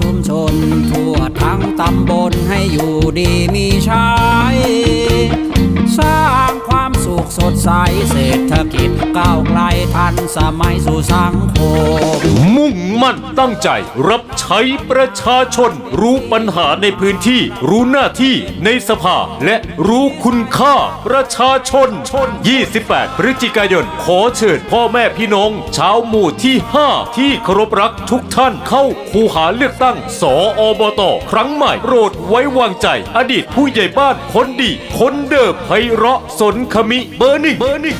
ชุมชน ทั่วทั้งตำบลให้อยู่ดีมีใช้สร้างความสุขสดใสเศรษฐกิจก้าวไกลทันสมัยสู่สังคม มุ่งมั่นตั้งใจ รับใช้ประชาชน รู้ปัญหาในพื้นที่ รู้หน้าที่ในสภา และรู้คุณค่าประชาชน 28 พฤศจิกายน ขอเชิญพ่อแม่พี่น้อง ชาวหมู่ที่ 5 ที่เคารพรักทุกท่านเข้าคูหาเลือกตั้ง สออบต ครั้งใหม่โปรดไว้วางใจ อดีตผู้ใหญ่บ้านคนดี คนเดิมไพเราะสนขมิเบอร์หนึ่งเบอร์หนึ่ง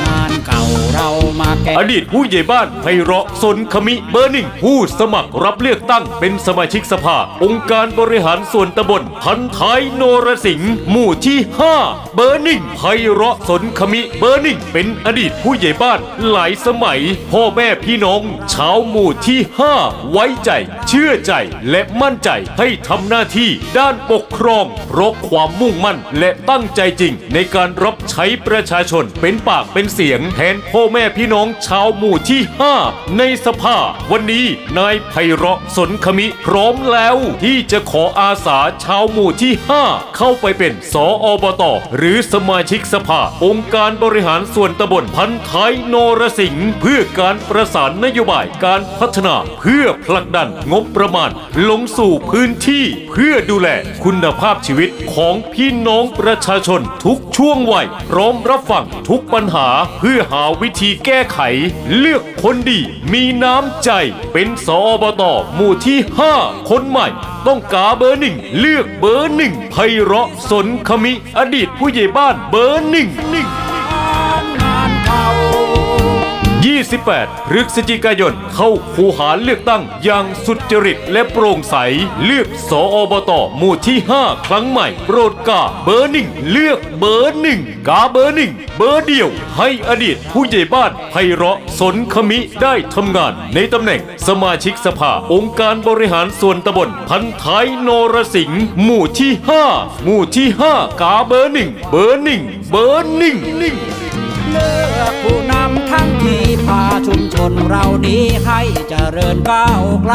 งานเก่าเรามา อดีตผู้ใหญ่บ้านไพเราะสนขมิเบอร์หนึ่งผู้สมัครรับเลือกตั้งเป็นสมาชิกสภา องค์การบริหารส่วนตำบลพันท้ายโนรสิงห์หมู่ที่ 5 เบอร์หนึ่งไพเราะสนขมิเบอร์หนึ่งเป็นอดีตผู้ใหญ่บ้านหลายสมัย พ่อแม่พี่น้องชาวหมู่ที่ 5 ไว้ใจ เชื่อใจและมั่นใจให้ทำหน้าที่ด้านปกครองเพราะความมุ่งมั่นและตั้งใจจริง ในการรับใช้ประชาชนเป็นปากเป็นเสียงแทนพ่อแม่พี่น้ององชาวหมู่ที่ 5 ในสภา วันนี้นายไพเราะสนขมิพร้อมแล้วที่จะขออาสาชาวหมู่ที่ 5 เข้าไปเป็นสออบต หรือสมาชิกสภา องค์การบริหารส่วนตำบลพันท้ายโนรสิงห์เพื่อการประสานนโยบายการพัฒนาเพื่อผลักดันงบประมาณ ลงสู่พื้นที่เพื่อดูแลคุณภาพชีวิตของพี่น้องประชาชนทุกช่วงวัยพร้อมรับฟังทุกปัญหาเพื่อหาวิธีแก้ไขเลือกคนดี มีน้ำใจ เป็นสอบตหมู่ที่ 5 คนใหม่ ต้องกาเบอร์หนึ่ง เลือกเบอร์หนึ่งไพเราะสนขมิ อดีตผู้ใหญ่บ้านเบอร์หนึ่ง 28พฤศจิกายน เข้าคูหาเลือกตั้งอย่างสุจริตและโปร่งใส เลือกสออบตหมู่ที่ 5 ครั้งใหม่ โปรดกาเบอร์หนึ่งเลือกเบอร์หนึ่งกาเบอร์หนึ่งเบอร์เดียว ให้อดีตผู้ใหญ่บ้านไพเราะสนขมิได้ทำงาน ในตำแหน่งสมาชิกสภาองค์การบริหารส่วนตำบลพันท้ายโนรสิงห์หมู่ที่ 5 หมู่ที่ 5 กาเบอร์หนึ่งเบอร์หนึ่งเบอร์หนึ่งหนึ่ง เลือกผู้นำทั้งที่พาชุมชนเรานี้ให้เจริญก้าวไกล